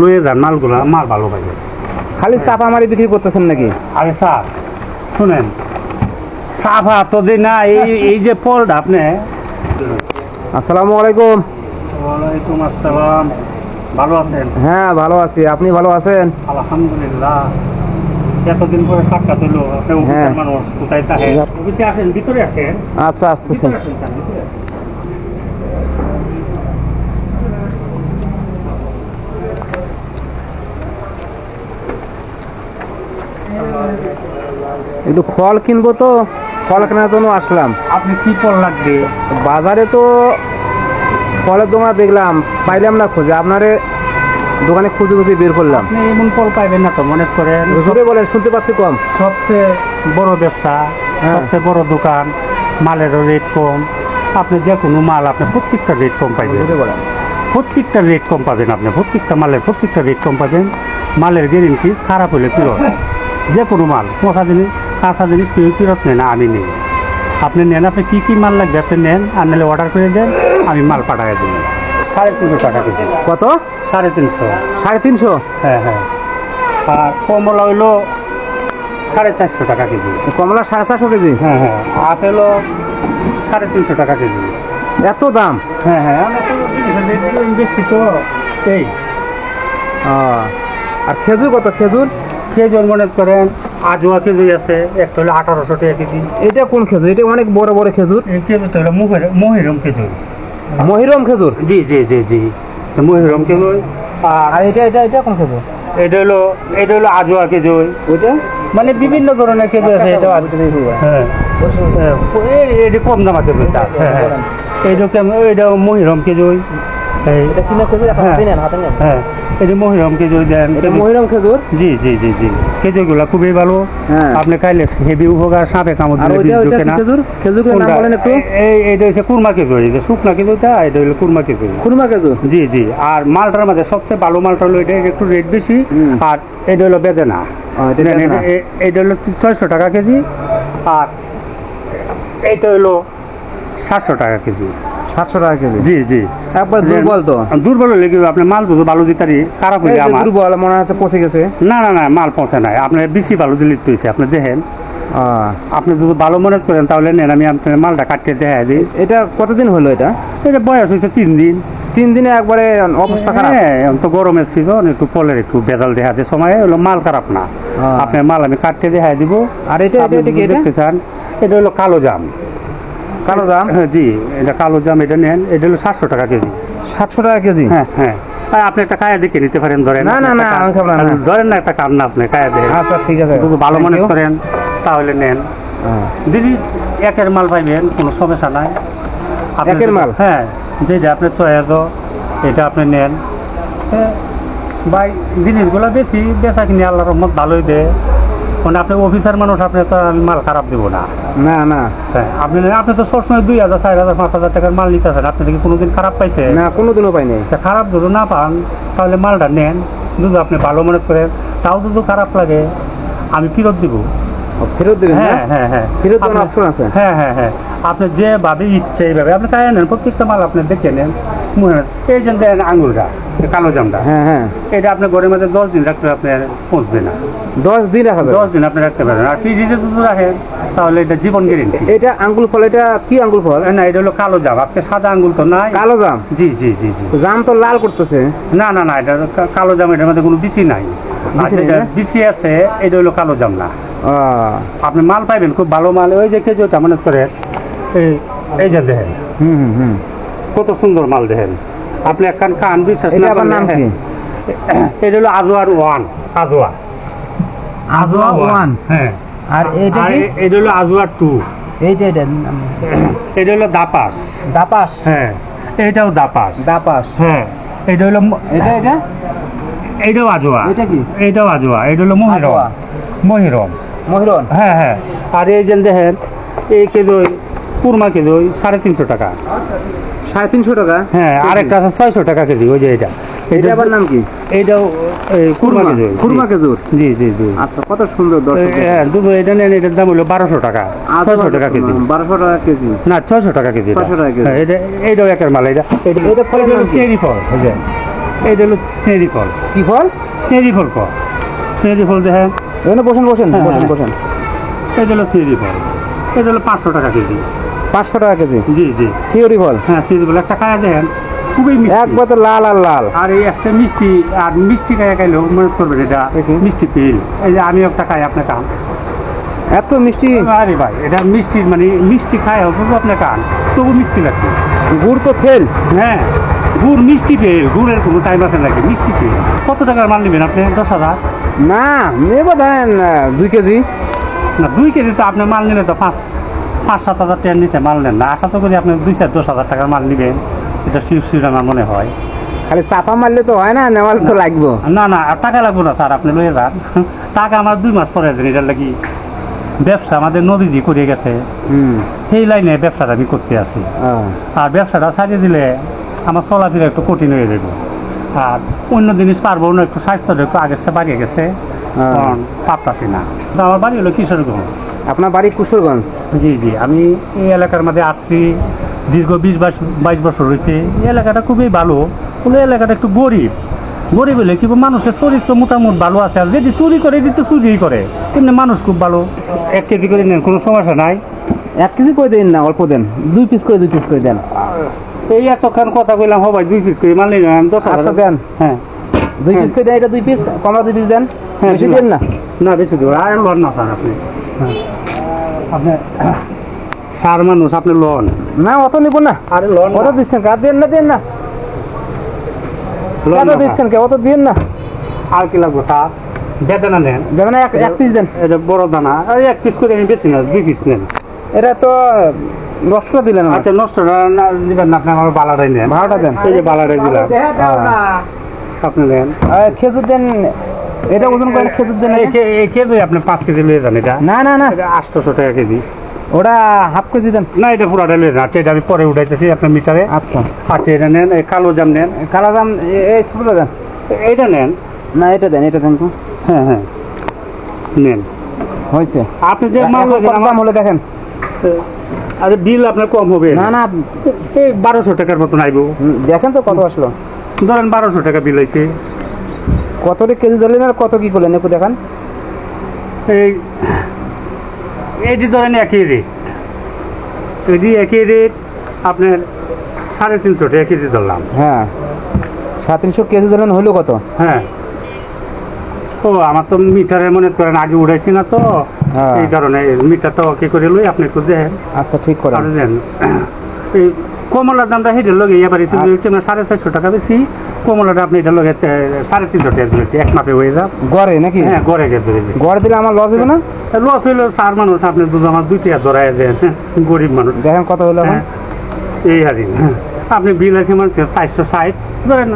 লয়ে যান মালগুলা মাল ভালো পাইবে খালি চাপা মারি বিক্রি করতেছেন নাকি? আরে স্যার শুনেন সাফা তো দিন না এই এই যে আপনি। আসসালামু আলাইকুম। ওয়ালাইকুম আসসালাম। ভালো আছেন? হ্যাঁ ভালো আছি। আপনি ভালো আছেন? আলহামদুলিল্লাহ। এতদিন পরে সাক্ষাৎ হলো আপনি হ্যাঁ। মানুষ কোথায় থাকে অফিসে আসেন ভিতরে আসেন। আচ্ছা আসতেছেন ভিতরে আসেন স্যার, ভিতরে আসেন। একটু ফল কিনবো তো ফল কেনার জন্য আসলাম। আপনি কি ফল লাগবে? বাজারে তো ফলের দোকান দেখলাম পাইলাম না খুঁজে আপনারে দোকানে খুঁজে খুঁজে বের করলাম। এমন ফল পাইবেন না তো মনে করেন। জোরে বলেন শুনতে পাচ্ছি কম। সবচেয়ে বড় ব্যবসা হ্যাঁ। সবচেয়ে বড় দোকান মালেরও রেট কম। আপনি যে কোনো মাল আপনি প্রত্যেকটা রেট কম পাইবেন। জোরে বলেন প্রত্যেকটা রেট কম পাবেন আপনি প্রত্যেকটা মালের প্রত্যেকটা রেট কম পাবেন। মালের গ্যারেন্টি খারাপ হলে ফেরত যে কোনো মাল পচা জিনিস কাঁচা জিনিস কেউ ফেরত নেয় না আমি নেই। আপনি নেন আপনি কী কী মাল লাগবে আপনি নেন আর নাহলে অর্ডার করে দেন আমি মাল পাঠাই দিন সাড়ে তিনশো টাকা কেজি। কত? সাড়ে তিনশো। সাড়ে তিনশো? হ্যাঁ হ্যাঁ। আর কমলা হইল সাড়ে চারশো টাকা কেজি। কমলা সাড়ে চারশো কেজি? হ্যাঁ হ্যাঁ। আপেলও সাড়ে তিনশো টাকা কেজি। এত দাম? হ্যাঁ হ্যাঁ। বেশি তো এই। আর খেজুর কত? খেজুর? খেজুর মনে করেন? আজোয়া খেজুর আছে একটা হলো আঠারোশো টাকা কেজি। এটা কোন খেজুর? এটা অনেক বড় বড় খেজুর। এই খেজুরটা হলো মুহের মহিরম খেজুর। মহিরম খেজুর? জি জি জি জি। মহিরম খেজুর। আর আর এটা এটা এটা কোন খেজুর? এটা হলো এটা হলো আজোয়া খেজুর। ওইটা? মানে বিভিন্ন ধরনের খেজুর আছে এটা হ্যাঁ। হ্যাঁ, এই- এটি কম দাম আছে হ্যাঁ হ্যাঁ এইটা কেমন এইটা মহিরম খেজুর। এটা কিনা খেজুর এখন। হাতে নেন হাতে নেন? হ্যাঁ। এটি মহিরম খেজুর দেন মহিরম খেজুর? জি জি জি জি। খেজুরগুলো খুবই ভালো। আপনি খাইলে হেভি উপকার সাপে কামড় আর দিলে বিষ ঢোকে না। খেজুর? খেজুরের নাম বলেন একটু। এই এইটা হচ্ছে কুরমা খেজুর এটা শুকনা খেজুরটা এটা হলো কুরমা খেজুর। খুরমা খেজুর? জি জি। আর মালটার মধ্যে সবচেয়ে ভালো মালটা হলো এটা একটু রেট বেশি। আর এটা হলো বেদেনা। এটা হলো ছয়শো টাকা কেজি। আর এইটা হলো সাতশো টাকা কেজি। সাতশো টাকা কেজি। জি জি। একবার দুর্বল তো। দুর্বল হলে কি আপনি মাল তো ভালো দিতারি খারাপ এই হইলে যে আমার। দুর্বল মনে হচ্ছে পচে গেছে। না না না মাল নাই। আপনার বেশি ভালো দিলে হয়েছে আপনি দেখেন। আপনি যদি ভালো মনে করেন তাহলে নেন আমি আপনার মালটা কাটিয়ে দেখা দিই। এটা কতদিন হলো এটা? এটা বয়স হয়েছে তিন দিন। তিন দিনে একবারে অবস্থা খারাপ? হ্যাঁ তো গরমের সিজন একটু ফলের একটু ভেজাল দেখাতে সময় হলো মাল খারাপ না। আপনার মাল আমি কাটতে দেখাই দিব। আর এটা? দেখতে চান এটা হলো কালো জাম। কালো দাম হ্যাঁ জি এটা কালো জাম এটা নেন এটা হলো সাতশো টাকা কেজি। সাতশো টাকা কেজি? হ্যাঁ হ্যাঁ। আর আপনি একটা কায়া দেখে নিতে পারেন ধরেন না, না, না, আমি খাব না, ধরেন না একটা কান না আপনি কায়া দেখেন আচ্ছা ঠিক আছে। যদি ভালো মনে করেন তাহলে নেন। হ্যাঁ। দিদি একের মাল পাইবেন কোনো সমস্যা নাই। একের মাল? হ্যাঁ যেটা আপনি চয়েস এটা আপনি নেন। হ্যাঁ, ভাই জিনিসগুলো বেশি বেচা কিনে আল্লাহ রহমত ভালোই দেয়। মানে আপনি অফিসার মানুষ আপনি তো আমি মাল খারাপ দেবো না। না না। হ্যাঁ আপনি আপনি তো সবসময় দুই হাজার চার হাজার পাঁচ হাজার টাকার মাল নিতেছেন। আপনি কি কোনোদিন খারাপ পাইছে না কোনোদিনও পাইনি খারাপ যদি না পান তাহলে মালটা নেন। যদি আপনি ভালো মনে করেন তাও যদি খারাপ লাগে আমি ফেরত দিব। ফেরত দেবেন হ্যাঁ হ্যাঁ হ্যাঁ। ফেরত দেওয়ার অপশন আছে? হ্যাঁ হ্যাঁ হ্যাঁ। আপনি যেভাবে ইচ্ছে এইভাবে আপনি নেন প্রত্যেকটা মাল আপনি দেখে নেন এই যে দেন আঙুরটা কালো জামটা। হ্যাঁ হ্যাঁ। এটা আপনার ঘরের মধ্যে দশ দিন রাখলে আপনার পৌঁছবে না। দশ দিন রাখা দশ দিন আপনি রাখতে পারেন আর ফ্রিজে যদি রাখেন তাহলে এটা জীবন গ্যারেন্টি এটা আঙ্গুল ফল এটা কি আঙ্গুল ফল? না এটা হলো কালো জাম। আজকে সাদা আঙ্গুল তো নাই। কালো জাম? জি জি জি জি। জাম তো লাল করতেছে। না না না এটা কালো জাম এটার মধ্যে কোনো বিচি নাই। বিচি আছে এটা হলো কালো জাম না। আপনি মাল পাইবেন খুব ভালো মাল। ওই যে খেজুরটা মনে করে এই এই যে দেখেন। হুম হুম কত সুন্দর মাল দেখেন। আপনি একখান কান বিশ্বাস না নাম কি? হ্যাঁ। এটা হলো আজোয়ার ওয়ান আজোয়া। আজোয়া ওয়ান হ্যাঁ। আর এটা এটা হলো আজোয়ার টু। এইটা এটা এটা হলো দাপাস। দাপাস? হ্যাঁ। এটাও দাপাস। দাপাস? হ্যাঁ। এটা হলো এটা এটা? এইটাও আজোয়া। এটা কি? এটাও আজোয়া। এটা হলো মহিরম। আজোয়া। মহিরম। মহিরন হ্যাঁ হ্যাঁ। আর এই যে দেখেন এই কেজই কুরমা কেজই সাড়ে তিনশো টাকা। সাড়ে তিনশো টাকা? হ্যাঁ আরেকটা আছে ছয়শো টাকা কেজি ওই যে এটা। এটা আবার নাম কি? এইটাও কুরমা কুরমা। কুরমা খেজুর? জি জি জি। আচ্ছা কত সুন্দর হ্যাঁ দুধ এটা নেন এটার দাম হলো বারোশো টাকা ছয়শো টাকা কেজি। বারোশো টাকা কেজি। না ছয়শো টাকা কেজি এটা। 600 টাকা কেজি। হ্যাঁ, এটা এইটাও একের মাল এটা। এটা নাম চেরি ফল এইটা হলো চেরি ফল। কি ফল? চেরি ফল ক চেরি ফল দেখেন এখানে বসেন বসেন হ্যাঁ, বসেন হ্যাঁ। বসেন। এটা হলো চেরি ফল। এটা হলো পাঁচশো টাকা কেজি। পাঁচশো টাকা কেজি? জি জি। সিওরি ফল? হ্যাঁ চেরি ফল। একটা খায়া দেখেন খুবই মিষ্টি। একবার তো লাল আর লাল। আর এই একটা মিষ্টি আর মিষ্টি খাইয়া খাইলেও মনে করবেন এটা মিষ্টি পেল। এই যে আমি একটা খাই আপনি খান এত মিষ্টি? আরে ভাই এটা মিষ্টি মানে মিষ্টি খাই হবে আপনি খান তবু মিষ্টি লাগবে। গুড় তো ফেল। হ্যাঁ গুড় মিষ্টি পেল গুড়ের কোনো টাইম আছে নাকি? মিষ্টি পেল কত টাকার মাল নেবেন আপনি? দশ হাজার? না নেব ধরেন দুই কেজি। না দুই কেজি তো আপনি মাল নিলে তো পাঁচ পাঁচ সাত হাজার টাকার নিচে মাল নেন না। আশা তো করি আপনি দুই চার দশ হাজার টাকার মাল নেবেন। এটা শিব শিব আমার মনে হয়। খালি চাপা মারলে তো হয় না নেওয়ার তো লাগবো। না না আর টাকা লাগবে না স্যার আপনি লয়ে যান। টাকা আমার দুই মাস পরে দেন এটার লাগি ব্যবসা আমাদের নদীজি করে গেছে। হুম। সেই লাইনে ব্যবসাটা আমি করতে আছি। আর ব্যবসাটা ছাড়িয়ে দিলে আমার চলাফেরা একটু কঠিন হয়ে যাবে। আর অন্য জিনিস পারব না একটু স্বাস্থ্যটা একটু আগের চেয়ে বাড়িয়ে গেছে। হ্যাঁ। কারণ পারতাছি না। আমার বাড়ি হলো কিশোরগঞ্জ। আপনার বাড়ি কুশোরগঞ্জ? জি জি। আমি এই এলাকার মধ্যে আসছি দীর্ঘ বিশ বাইশ বাইশ বছর হয়েছে। এই এলাকাটা খুবই ভালো। এই এলাকাটা একটু গরিব। গরিব হলে কি মানুষের চরিত্র মোটামুটি ভালো আছে। আর যেটি চুরি করে এটি তো চুরিই করে। এমনি মানুষ খুব ভালো। এক কেজি করে নেন কোনো সমস্যা নাই। এক কেজি করে দিন না? অল্প দেন। দুই পিস করে দুই পিস করে দেন। এই এতক্ষণ কথা কইলাম হবাই দুই পিস করে মাল নিলাম দশ আচ্ছা হাজার দেন। হ্যাঁ। দুই হ্যাঁ। পিস করে দেন এটা দুই পিস কমলা দুই পিস দেন। হ্যাঁ, বেশি দেন না? না বেশি দেবো আর লোন না স্যার আপনি। হ্যাঁ। আপনি সার মানুষ আপনি লোন। না অত নিব না। আরে লোন কত দিচ্ছেন কার দেন না দেন না। কত দিচ্ছেন কে? অত দিন না। আর কি লাগবে স্যার? বেদানা নেন দেখেন এক এক পিস দেন। এটা বড় দানা। এক পিস করে আমি বেশি না দুই পিস নেন। এটা তো নষ্ট দিলেন আচ্ছা নষ্ট না দিবেন না আপনি আমার বালাটাই নেন। ভাড়াটা দেন। এই যে বালাটাই দিলাম। আপনি নেন। আর খেজুর দেন এটা ওজন করেন খেজুর দেন এই এটা? কেজি আপনি পাঁচ কেজি লিয়ে যান এটা। না না না। এটা আটশোশো টাকা কেজি। ওটা হাফ কেজি দেন। না এটা পুরাটা লিয়ে যান। আচ্ছা এটা আমি পরে উঠাইতেছি আপনার মিটারে। আচ্ছা। আচ্ছা এটা নেন। এই কালো জাম নেন। কালো জাম এই ছোটটা দেন। এইটা নেন। না এটা দেন এটা দেন তো। হ্যাঁ হ্যাঁ। নেন। হয়েছে। আপনি যে মাল দাম হলে দেখেন। আরে বিল আপনার কম হবে। না না। এই বারোশো টাকার মতন আইব। দেখেন তো কত আসলো। ধরেন বারোশো টাকা বিল কত রে কেজি ধরলেন আর কত কি করলেন একটু দেখান। এই এটি ধরেন একই রেট এটি একই রেট আপনার সাড়ে তিনশো টাকা কেজি ধরলাম। হ্যাঁ সাড়ে তিনশো কেজি ধরলেন হইল কত? হ্যাঁ। ও আমার তো মিটারে মনে করেন আগে উড়াইছি না তো। হ্যাঁ। এই কারণে মিটারটা কি করে লই আপনি একটু দেখেন। আচ্ছা ঠিক আর দেন এই কমলার দামটা হেঁটে লগে এবার এসে দিয়েছে মানে সাড়ে চারশো টাকা বেশি। কমলাটা আপনি এটা লগে সাড়ে তিনশো টাকা দিয়েছে এক মাপে হয়ে যাক। গড়ে নাকি? হ্যাঁ গড়ে দিয়েছে গড় দিলে আমার লস হবে না? লস হইল চার মানুষ আপনি দুধ আমার দুই টাকা ধরাই দেন। গরিব মানুষ। দেখেন কত হলো হ্যাঁ, এই হারি আপনি বিল আছে মানে চারশো ষাট। ধরেন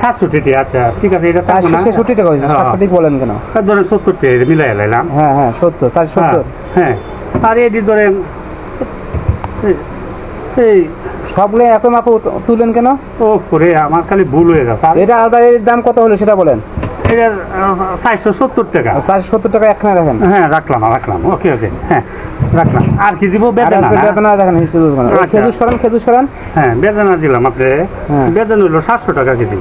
সাতষট্টি টাকা আচ্ছা ঠিক আছে এটা থাকব না। ছেষট্টি টাকা হয়েছে হ্যাঁ। বলেন কেন? ধরেন সত্তর টাকা মিলাই লাইলাম। হ্যাঁ হ্যাঁ সত্তর হ্যাঁ, সত্তর। হ্যাঁ। আর এটি ধরেন এই- এই সবগুলো একই মাপে তুলেন কেন? ও করে আমার খালি ভুল হয়ে গেছে। এটা আলাদা এর দাম কত হলো সেটা বলেন? এটার চারশো সত্তর টাকা। চারশো সত্তর টাকা একখানে দেখেন? হ্যাঁ রাখলাম রাখলাম। ওকে ওকে হ্যাঁ রাখলাম। আর কি দিব? বেদনা বেদনা দেখেন আচ্ছা। খেজুর সরান খেজুর সরান। হ্যাঁ বেদনা দিলাম আপনি। বেদনা হইল সাতশো টাকা কেজি।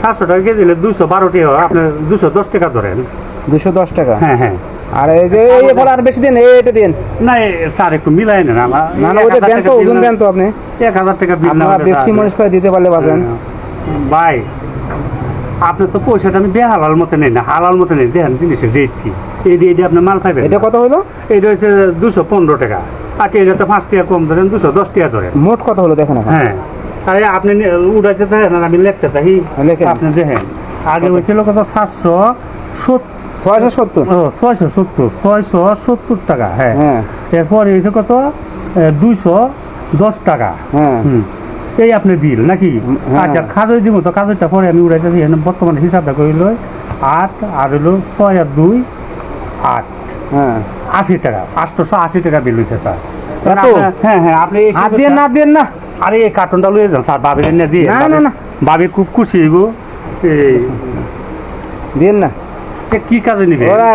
সাতশো টাকা কেজি দিলে দুশো বারো টাকা আপনি দুশো দশ টাকা ধরেন। দুশো দশ টাকা? হ্যাঁ হ্যাঁ। আর এই যে এই ফল আর বেশি দিন দিন। না স্যার একটু মিলাই নেন। আমার না না হাজার দেন তো ওজন দেন তো আপনি। এক হাজার টাকা বিল না বেশি মরিচ করে দিতে পারলে বাঁচেন। ভাই আপনি তো পয়সাটা আমি বেহালাল মতো নেই না হালাল মতো নেই। দেখেন জিনিসের রেট কি? এই দিয়ে দিয়ে আপনি মাল পাইবেন এটা কত হলো এটা হচ্ছে দুশো পনেরো টাকা। আচ্ছা এটা তো পাঁচ টাকা কম ধরেন দুশো দশ টাকা ধরেন। মোট কত হলো দেখেন হ্যাঁ। আরে আপনি উড়াইতে থাকেন আর আমি লেখতে থাকি। আপনি দেখেন আগে হয়েছিল কত? সাতশো ছয়শো সত্তর। ছয়শো সত্তর। ছয়শো সত্তর টাকা হ্যাঁ। হ্যাঁ। এরপরে হয়েছে কত? দুইশো দশ টাকা। হ্যাঁ। হুম। এই আপনার বিল নাকি? হ্যাঁ। আচ্ছা খাজই দিব তো খাজইটা পরে আমি উড়াইতে দিই বর্তমানে হিসাবটা করিল আট আর হলো ছয় আর দুই আট। হ্যাঁ। আশি টাকা আটশোশো আশি টাকা বিল হয়েছে স্যার হ্যাঁ হ্যাঁ আপনি আর দিয়ে না দিয়ে না। আরে এই কার্টনটা লয়ে যান স্যার বাবির এনে দিয়ে না, না, না। বাবি খুব খুশি হইব। এই। দিন না। কি কাজে নিবে? ওরা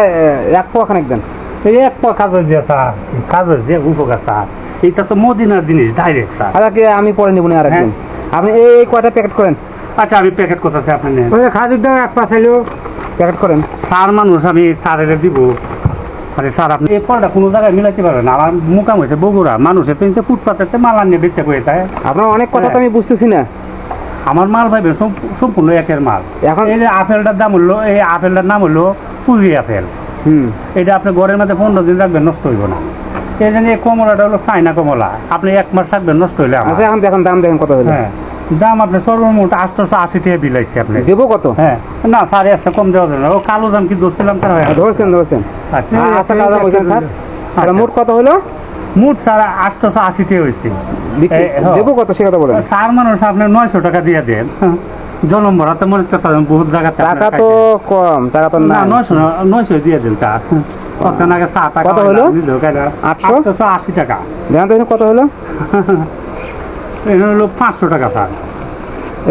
এক পোয়া খানিক দেন। এই এক পা কাজের দিয়ে স্যার কাজের যে উপকার স্যার। এটা তো মদিনার জিনিস ডাইরেক্ট স্যার। আচ্ছা আমি পরে নিব না হ্যাঁ। আরেকদিন আপনি এই কয়টা প্যাকেট করেন? আচ্ছা আমি প্যাকেট করতেছি আপনি নেন খাজুর দাও এক পা খাইলেও প্যাকেট করেন। সার মানুষ আমি সারের দিব। আরে স্যার আপনি এই ফলটা কোনো জায়গায় মিলাতে পারবেন আমার মুকাম হয়েছে বগুড়া। মানুষের মাল আনিয়ে করে তাই আপনার অনেক কথা তো আমি বুঝতেছি না। আমার মাল ভাইবে সম্পূর্ণ একের মাল। এখন এই যে আপেলটার দাম হলো এই আপেলটার নাম হলো পুঁজি আপেল। হুম। এটা আপনি ঘরের মধ্যে পনেরো দিন রাখবেন নষ্ট হইব না। এই জন্য এই কমলাটা হলো চাইনা কমলা। আপনি এক মাস রাখবেন নষ্ট হইলে। আচ্ছা এখন দেখেন দাম দেখেন কত হলো। হ্যাঁ। দাম আপনি সর্বমোট আটশোশো আশি টাকা বিলাইছি আপনি দেবো কত? হ্যাঁ। না সাড়ে একশো কম দেওয়া যাবে ও কালো দাম কি ধরছিলাম তার ধরছেন ধরছেন। আচ্ছা হ্যাঁ, আচ্ছা আচ্ছা। মোট কত হলো? মোট সারা আটশোশো আশি টাকা হয়েছে। হ্যাঁ। দেবো কত সে কথা বলেন। সার মানুষ আপনি নয়শো টাকা দিয়ে দেন। জনম ভরাতে মনে করতে পারেন বহুত জায়গাতে টাকা তো কম টাকা তো না নয়শো নয়শো দিয়ে দেন চা। কতক্ষণ আগে চা টাকা কত হলো? আটশো? আটশো? আশি টাকা। দেখেন কত হলো? এখানে হলো পাঁচশো টাকা স্যার।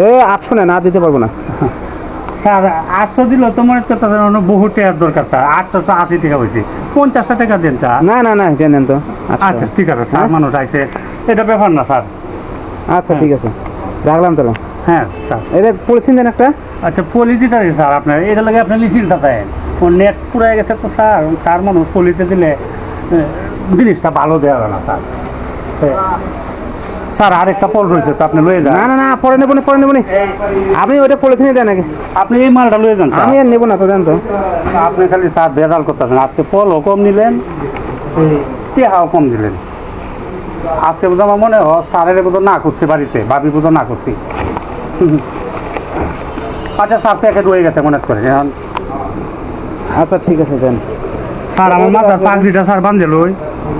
এ আটশো না না দিতে পারব না। স্যার আটশো দিল তো মনে পারেন অন্য বহু টাকার দরকার স্যার। আটশোশো আশি টাকা হয়েছে পঞ্চাশটা টাকা দেন চা না না না এটা নেন তো। আচ্ছা। ঠিক আছে স্যার হ্যাঁ? মানুষ আইসে এটা ব্যাপার না স্যার। আচ্ছা ঠিক আছে। রাখলাম তাহলে। হ্যাঁ স্যার। এটা পলিথিন দেন একটা। আচ্ছা পলি দিতে হবে স্যার আপনার। এটা লাগে আপনি লিচিল থাকেন ও নেট পুরাই গেছে তো স্যার। চার মানুষ পলিতে দিলে জিনিসটা ভালো দেওয়া হবে না স্যার। স্যার আরেকটা পল রয়েছে তো আপনি লয়ে যান। না না না পরে নেব পরে নেব আপনি ওইটা পলিথিনে দেন আগে। আপনি এই মালটা লয়ে যান আমি আর নেব না তো দেন তো। আপনি খালি স্যার ভেজাল করতেছেন। আজকে পলও কম নিলেন টেহাও কম দিলেন। আজকে বোধ আমার মনে হয় স্যারের বোধ না করছি বাড়িতে ভাবি বোধ না করছি। আচ্ছা স্যার প্যাকেট রয়ে গেছে মনে করে এখন। আচ্ছা ঠিক আছে দেন। স্যার আমার মাথার পাগড়িটা স্যার বান্ধে লই।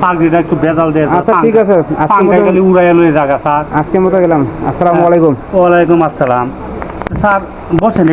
পাগড়িটা একটু বেজাল দিয়ে আচ্ছা, ঠিক আছে। আজকে খালি উড়াইয়া জায়গা স্যার। আজকের মতো গেলাম। আসসালামু হ্যাঁ। আলাইকুম। ওয়ালাইকুম আসসালাম। স্যার বসেন